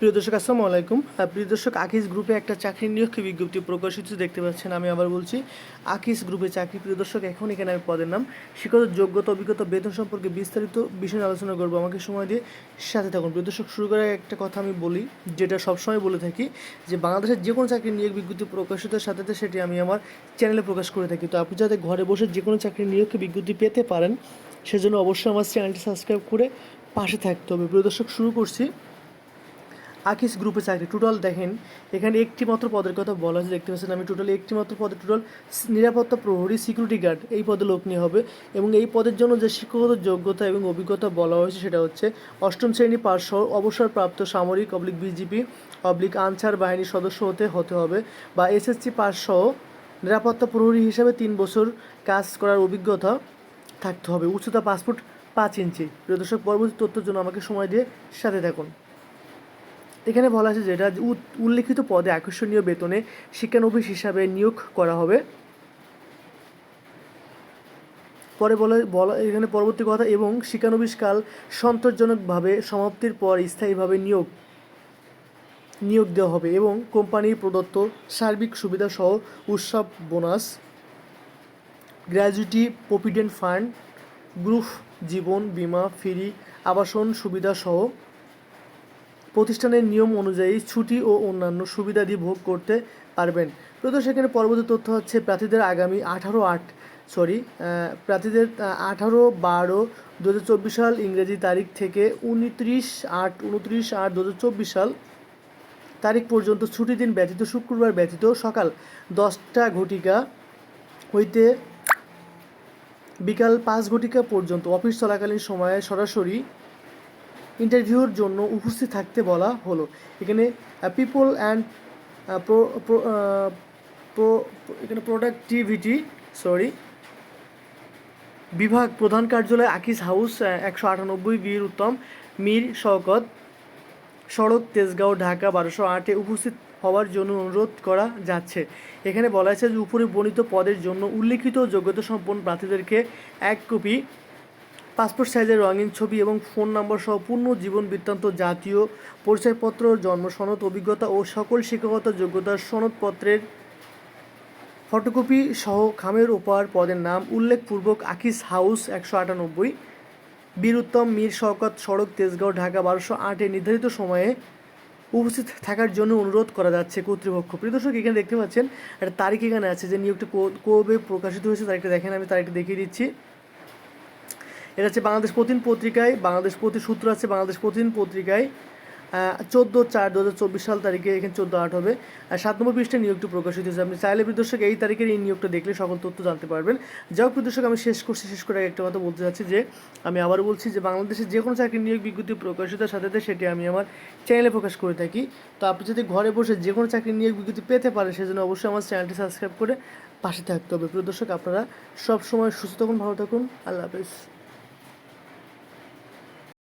প্রিয় দর্শক, আসসালামু আলাইকুম। প্রিয় দর্শক, আকিস গ্রুপে একটা চাকরির নিয়োগ বিজ্ঞপ্তি প্রকাশিত দেখতে পাচ্ছেন, আমি আবার বলছি, আকিস গ্রুপে চাকরি। প্রিয় দর্শক, এখন এখানে আমি পদের নাম, শিক্ষাগত যোগ্যতা, অভিজ্ঞতা, বেতন সম্পর্কে বিস্তারিত বিষয় আলোচনা করব। আমাকে সময় দিয়ে সাথে থাকুন। প্রিয় দর্শক, শুরু করার একটা কথা আমি বলি, যেটা সবসময় বলে থাকি, যে বাংলাদেশের যে কোনো চাকরির নিয়োগ বিজ্ঞপ্তি প্রকাশিতের সাথে সাথে সেটি আমি আমার চ্যানেলে প্রকাশ করে থাকি। তো আপনি যাতে ঘরে বসে যে কোনো চাকরির নিয়োগ বিজ্ঞপ্তি পেতে পারেন, সেজন্য অবশ্যই আমার চ্যানেলটি সাবস্ক্রাইব করে পাশে থাকতে হবে। প্রিয় দর্শক, শুরু করছি। আকিস গ্রুপে চাকরি, টোটাল দেখেন। এখানে একটি মাত্র পদের কথা বলা আছে দেখতে পাচ্ছেন আমি টোটাল একটি মাত্র পদে টোটাল, নিরাপত্তা প্রহরী সিকিউরিটি গার্ড এই পদে লোক নিয়ে হবে। এবং এই পদের জন্য যে শিক্ষাগত যোগ্যতা এবং অভিজ্ঞতা বলা হয়েছে সেটা হচ্ছে, অষ্টম শ্রেণি পাশ অবসরপ্রাপ্ত সামরিক অবলিক বিজিপি অবলিক আনসার বাহিনীর সদস্য হতে হতে হবে বা এসএসসি পাস সহ নিরাপত্তা প্রহরী হিসাবে তিন বছর কাজ করার অভিজ্ঞতা থাকতে হবে। উচ্চতা পাসপোর্ট পাঁচ ইঞ্চি। প্রিয় দর্শক, পরবর্তী তথ্যের জন্য আমাকে সময় দিয়ে সাথে থাকুন। এখানে বলা আছে যেটা উল্লেখিত পদে আকর্ষণীয় বেতনে শিক্ষানবিশ হিসাবে নিয়োগ করা হবে। পরে বলা বলা এখানে পরবর্তী কথা, এবং শিক্ষানবিশ কাল সন্তোষজনকভাবে সমাপ্তির পর স্থায়ীভাবে নিয়োগ নিয়োগ দেওয়া হবে এবং কোম্পানির প্রদত্ত সার্বিক সুবিধা সহ উৎসব bonus gratuity provident fund group জীবন বীমা, ফ্রি আবাসন সুবিধা সহ প্রতিষ্ঠানের নিয়ম অনুযায়ী ছুটি ও অন্যান্য সুবিধাদি ভোগ করতে পারবেন। প্রথম সেখানে পরবর্তী তথ্য হচ্ছে, প্রার্থীদের আগামী আঠারো আট, সরি প্রার্থীদের আঠারো বারো দু সাল ইংরেজি তারিখ থেকে উনত্রিশ আট উনত্রিশ আট দু সাল তারিখ পর্যন্ত ছুটি দিন ব্যতীত, শুক্রবার ব্যতীত সকাল দশটা ঘটিকা হইতে বিকাল পাঁচ ঘটিকা পর্যন্ত অফিস চলাকালীন সময়ে সরাসরি ইন্টারভিউর জন্য উপস্থিত থাকতে বলা হলো। এখানে পিপল অ্যান্ড এখানে প্রোডাক্টিভিটি সরি বিভাগ প্রধান কার্যালয় আকিস হাউস একশো আটানব্বই বীর উত্তম, মীর শওকত সড়ক তেজগাঁও, ঢাকা, বারোশো আটে উপস্থিত হওয়ার জন্য অনুরোধ করা যাচ্ছে। এখানে বলা আছে যে উপরে বর্ণিত পদের জন্য উল্লিখিত যোগ্যতা সম্পন্ন প্রার্থীদেরকে এক কপি পাসপোর্ট সাইজের রঙিন ছবি এবং ফোন নম্বর সহ পূর্ণ জীবন বৃত্তান্ত জাতীয় পরিচয়পত্র, জন্ম সনদ, অভিজ্ঞতা ও সকল শিক্ষাগত যোগ্যতার সনদপত্রের ফটোকপি সহ খামের ওপার পদের নাম, উল্লেখপূর্বক আকিস হাউস একশো আটানব্বই, বীরুত্তম মীর শওকত সড়ক, তেজগাঁও, ঢাকা, বারোশো আটে নির্ধারিত সময়ে উপস্থিত থাকার জন্য অনুরোধ করা যাচ্ছে কর্তৃপক্ষ। প্রিয় দর্শক, এখানে দেখতে পাচ্ছেন, একটা তারিখ এখানে আছে যে নিয়োগটি কবে প্রকাশিত হয়েছে, তারিখটা দেখেন, আমি তারিখটা দেখিয়ে দিচ্ছি। এটা হচ্ছে বাংলাদেশ প্রতিদিন পত্রিকায়, বাংলাদেশ প্রতি সূত্র আছে বাংলাদেশ প্রতিদিন পত্রিকায়। চোদ্দ চার দু সাল তারিখে এখানে চোদ্দ আট হবে। আর সাত নম্বর পৃষ্ঠে নিয়োগটি প্রকাশিত হয়েছে। আপনি চাইলে প্রদর্শক এই তারিখের এই নিয়োগটা দেখলে সকল তথ্য জানতে পারবেন। যাই হোক বিদর্শক আমি শেষ করছি, শেষ করে একটা কথা বলতে চাচ্ছি যে, আমি আবার বলছি যে, বাংলাদেশে যে কোনো চাকরির নিয়োগ বিজ্ঞপ্তি প্রকাশিতের সাথে সাথে সেটি আমি আমার চ্যানেলে প্রকাশ করে থাকি। তো আপনি যদি ঘরে বসে যে কোনো চাকরির নিয়োগ বিজ্ঞপ্তি পেতে পারেন, সেজন্য অবশ্যই আমার চ্যানেলটি সাবস্ক্রাইব করে পাশে থাকতে হবে। প্রদর্শক আপনারা সব সময় সুস্থ থাকুন, ভালো থাকুন। আল্লাহ হাফেজ।